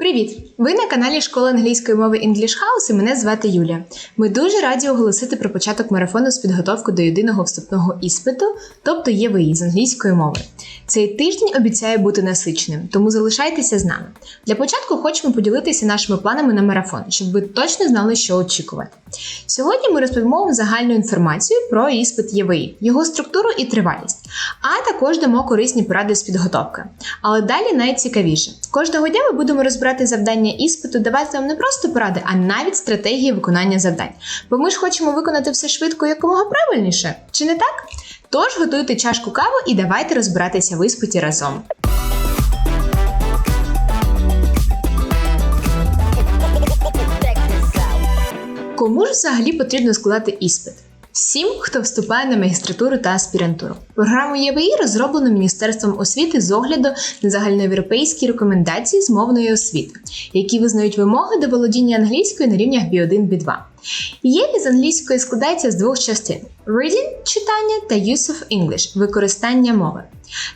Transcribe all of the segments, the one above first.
Привіт! Ви на каналі Школи англійської мови English House і мене звати Юля. Ми дуже раді оголосити про початок марафону з підготовки до єдиного вступного іспиту, тобто ЄВІ з англійської мови. Цей тиждень обіцяє бути насиченим, тому залишайтеся з нами. Для початку хочемо поділитися нашими планами на марафон, щоб ви точно знали, що очікувати. Сьогодні ми розповімо вам загальну інформацію про іспит ЄВІ, його структуру і тривалість, а також дамо корисні поради з підготовки. Але далі найцікавіше. Кожного дня ми будемо розбирати завдання іспиту, давати вам не просто поради, а навіть стратегії виконання завдань. Бо ми ж хочемо виконати все швидко якомога правильніше. Чи не так? Тож готуйте чашку каву і давайте розбиратися в іспиті разом. Кому ж взагалі потрібно складати іспит? Всім, хто вступає на магістратуру та аспірантуру. Програму ЄВІ розроблено Міністерством освіти з огляду на загальноєвропейські рекомендації з мовної освіти, які визнають вимоги до володіння англійською на рівнях B1 B2. ЄВІ з англійської складається з двох частин: reading – читання та use of English використання мови.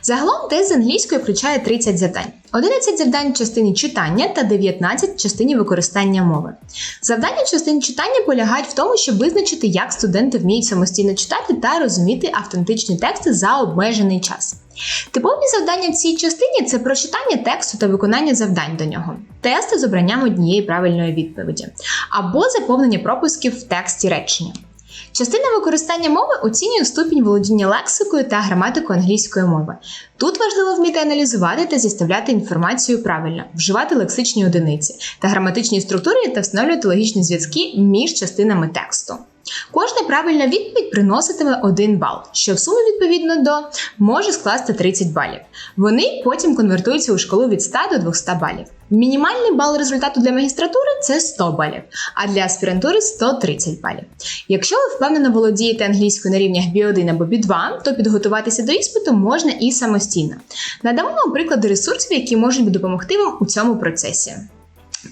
Загалом тест з англійської включає 30 завдань, 11 завдань в частині читання та 19 в частині використання мови. Завдання в частині читання полягають в тому, щоб визначити, як студенти вміють самостійно читати та розуміти автентичні тексти за обмежений час. Типові завдання в цій частині це прочитання тексту та виконання завдань до нього, тести з обранням однієї правильної відповіді, або заповнення пропусків в тексті речення. Частина використання мови оцінює ступінь володіння лексикою та граматикою англійської мови. Тут важливо вміти аналізувати та зіставляти інформацію правильно, вживати лексичні одиниці та граматичні структури та встановлювати логічні зв'язки між частинами тексту. Кожна правильна відповідь приноситиме 1 бал, що в сумі відповідно до може скласти 30 балів. Вони потім конвертуються у шкалу від 100 до 200 балів. Мінімальний бал результату для магістратури це 100 балів, а для аспірантури 130 балів. Якщо ви впевнено володієте англійською на рівнях B1 або B2, то підготуватися до іспиту можна і самостійно. Надамо вам приклади ресурсів, які можуть допомогти вам у цьому процесі.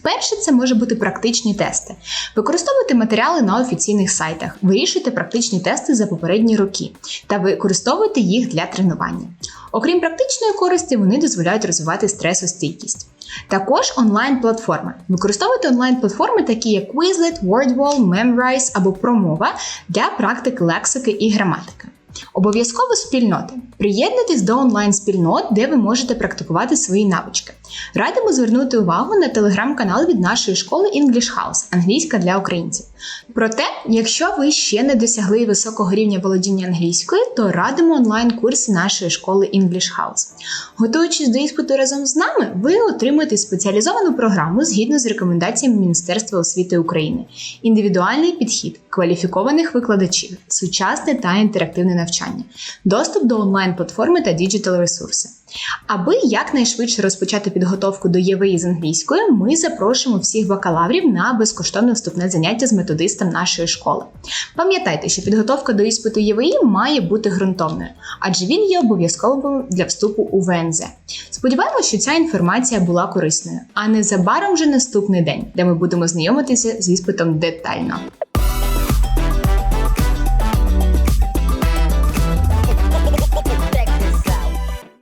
Перше, це може бути практичні тести. Використовуйте матеріали на офіційних сайтах, вирішуйте практичні тести за попередні роки та використовуйте їх для тренування. Окрім практичної користі, вони дозволяють розвивати стресостійкість. Також онлайн-платформи. Використовуйте онлайн-платформи, такі як Quizlet, WordWall, Memrise або Промова для практики лексики і граматики. Обов'язково спільноти. Приєднуйтесь до онлайн-спільнот, де ви можете практикувати свої навички. Радимо звернути увагу на телеграм-канал від нашої школи English House англійська для українців. Проте, якщо ви ще не досягли високого рівня володіння англійською, то радимо онлайн-курси нашої школи English House. Готуючись до іспиту разом з нами, ви отримуєте спеціалізовану програму згідно з рекомендаціями Міністерства освіти України, індивідуальний підхід, кваліфікованих викладачів, сучасне та інтерактивне навчання, доступ до онлайн-платформи та діджитал ресурси. Аби якнайшвидше розпочати підготовку до ЄВІ з англійської, ми запрошуємо всіх бакалаврів на безкоштовне вступне заняття з методистом нашої школи. Пам'ятайте, що підготовка до іспиту ЄВІ має бути ґрунтовною, адже він є обов'язковим для вступу у ВНЗ. Сподіваємося, що ця інформація була корисною, а незабаром вже наступний день, де ми будемо знайомитися з іспитом детально.